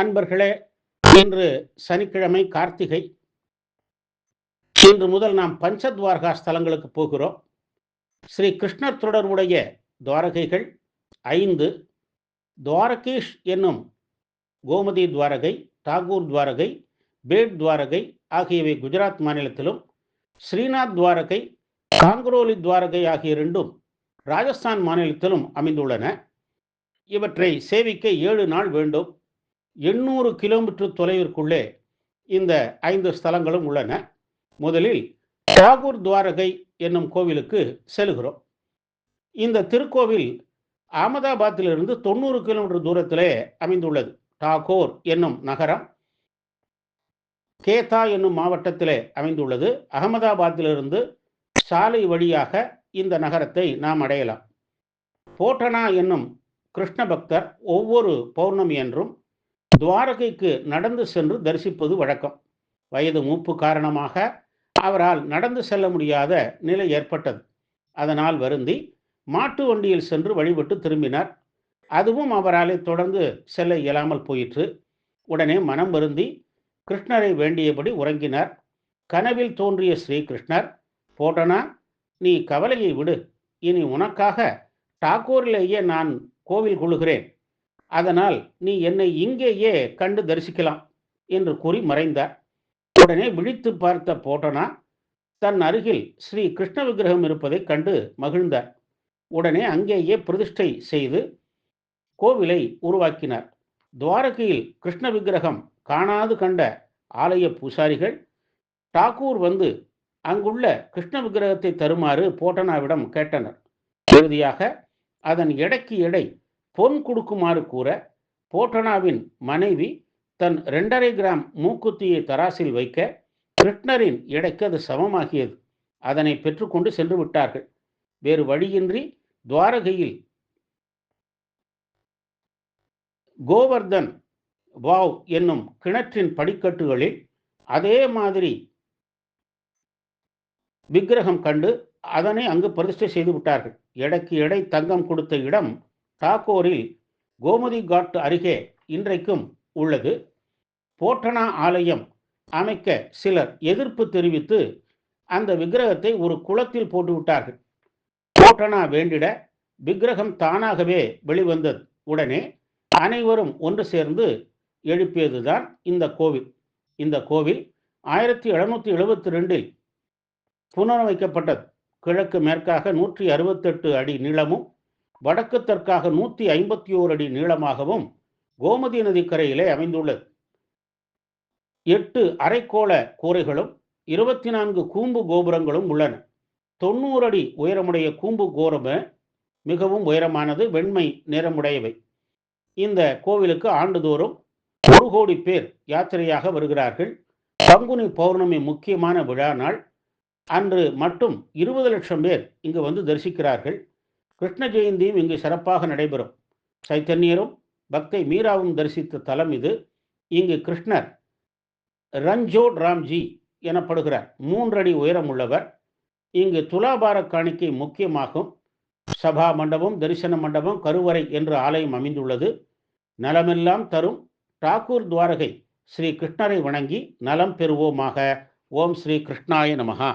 அன்பர்களே இன்று சனிக்கிழமை கார்த்திகை. இன்று முதல் நாம் பஞ்சத்வாரகா ஸ்தலங்களுக்கு போகிறோம். ஸ்ரீ கிருஷ்ணர் தொடர்புடைய துவாரகைகள் ஐந்து. துவாரகீஷ் என்னும் கோமதி துவாரகை தாகூர் துவாரகை பேட் துவாரகை ஆகியவை குஜராத் மாநிலத்திலும் ஸ்ரீநாத் துவாரகை காங்கரோலி துவாரகை ஆகிய இரண்டும் ராஜஸ்தான் மாநிலத்திலும் அமைந்துள்ளன. இவற்றை சேவிக்க ஏழு நாள் வேண்டும். எண்ணூறு கிலோமீட்டர் தொலைவிற்குள்ளே இந்த ஐந்து ஸ்தலங்களும் உள்ளன. முதலில் டாகூர் துவாரகை என்னும் கோவிலுக்கு செல்கிறோம். இந்த திருக்கோவில் அகமதாபாத்திலிருந்து தொண்ணூறு கிலோமீட்டர் தூரத்திலே அமைந்துள்ளது. டாகோர் என்னும் நகரம் கேதா என்னும் மாவட்டத்திலே அமைந்துள்ளது. அகமதாபாத்திலிருந்து சாலை வழியாக இந்த நகரத்தை நாம் அடையலாம். போட்டனா என்னும் கிருஷ்ண பக்தர் ஒவ்வொரு பௌர்ணமி என்றும் துவாரகைக்கு நடந்து சென்று தரிசிப்பது வழக்கம். வயது மூப்பு காரணமாக அவரால் நடந்து செல்ல முடியாத நிலை ஏற்பட்டது. அதனால் வருந்தி மாட்டு வண்டியில் சென்று வழிபட்டு திரும்பினார். அதுவும் அவராலே தொடர்ந்து செல்ல இயலாமல் போயிற்று. உடனே மனம் வருந்தி கிருஷ்ணரை வேண்டியபடி உறங்கினார். கனவில் தோன்றிய ஸ்ரீகிருஷ்ணர் போட்டனா நீ கவலையை விடு. இனி உனக்காக டாகூரிலேயே நான் கோவில் கொள்ளுகிறேன். அதனால் நீ என்னை இங்கேயே கண்டு தரிசிக்கலாம் என்று கூறி மறைந்தார். உடனே விழித்து பார்த்த போட்டனா தன் அருகில் ஸ்ரீ கிருஷ்ண விக்கிரகம் இருப்பதைக் கண்டு மகிழ்ந்தார். உடனே அங்கேயே பிரதிஷ்டை செய்து கோவிலை உருவாக்கினார். துவாரகையில் கிருஷ்ண விக்கிரகம் காணாது கண்ட ஆலய பூசாரிகள் டாகூர் வந்து அங்குள்ள கிருஷ்ண விக்கிரகத்தை தருமாறு போட்டனாவிடம் கேட்டனர். இறுதியாக அதன் எடைக்கு எடை பொன் கொடுக்குமாறு கூற போட்டனாவின் மனைவி தன் ரெண்டரை கிராம் மூக்குத்தியை தராசில் வைக்க கிருட்ணரின் எடைக்கு அது சமமாகியது. அதனை பெற்றுக்கொண்டு சென்று விட்டார்கள். வேறு வழியின்றி துவாரகையில் கோவர்தன் வாவ் என்னும் கிணற்றின் படிக்கட்டுகளில் அதே மாதிரி விக்கிரகம் கண்டு அதனை அங்கு பிரதிஷ்டை செய்து விட்டார்கள். எடைக்கு எடை தங்கம் கொடுத்த இடம் தாக்கோரில் கோமதி காட் அருகே இன்றைக்கும் உள்ளது. போட்டனா ஆலயம் அமைக்க சிலர் எதிர்ப்பு தெரிவித்து அந்த விக்கிரகத்தை ஒரு குளத்தில் போட்டுவிட்டார்கள். போட்டனா வேண்டிட விக்கிரகம் தானாகவே வெளிவந்தது. உடனே அனைவரும் ஒன்று சேர்ந்து எழுப்பியதுதான் இந்த கோவில். இந்த கோவில் ஆயிரத்தி எழுநூத்தி எழுபத்தி ரெண்டில் புனரமைக்கப்பட்டது. கிழக்கு மேற்காக நூற்றி அறுபத்தெட்டு அடி நீளமும் வடக்கு தெற்காக நூற்றி ஐம்பத்தி ஓர் அடி நீளமாகவும் கோமதி நதிக்கரையிலே அமைந்துள்ளது. எட்டு அரைக்கோள கூரைகளும் இருபத்தி நான்கு கூம்பு கோபுரங்களும் உள்ளன. தொண்ணூறு அடி உயரமுடைய கூம்பு கோபுரம மிகவும் உயரமானது வெண்மை நிறமுடையவை. இந்த கோவிலுக்கு ஆண்டுதோறும் ஒரு கோடி பேர் யாத்திரையாக வருகிறார்கள். பங்குனி பௌர்ணமி முக்கியமான விழா நாள். அன்று மட்டும் இருபது லட்சம் பேர் இங்கு வந்து தரிசிக்கிறார்கள். கிருஷ்ண ஜெயந்தியும் இங்கு சிறப்பாக நடைபெறும். சைத்தன்யரும் பக்தை மீராவும் தரிசித்த தலம் இது. இங்கு கிருஷ்ணர் ரஞ்சோட் ராம்ஜி எனப்படுகிறார். மூன்றடி உயரம் உள்ளவர் இங்கு துலாபார காணிக்கை முக்கியமாகும். சபா மண்டபம் தரிசன மண்டபம் கருவறை என்று ஆலயம் அமைந்துள்ளது. நலமெல்லாம் தரும். டாக்கூர் துவாரகை ஸ்ரீ கிருஷ்ணரை வணங்கி நலம் பெறுவோமாக. ஓம் ஸ்ரீ கிருஷ்ணாய நமகா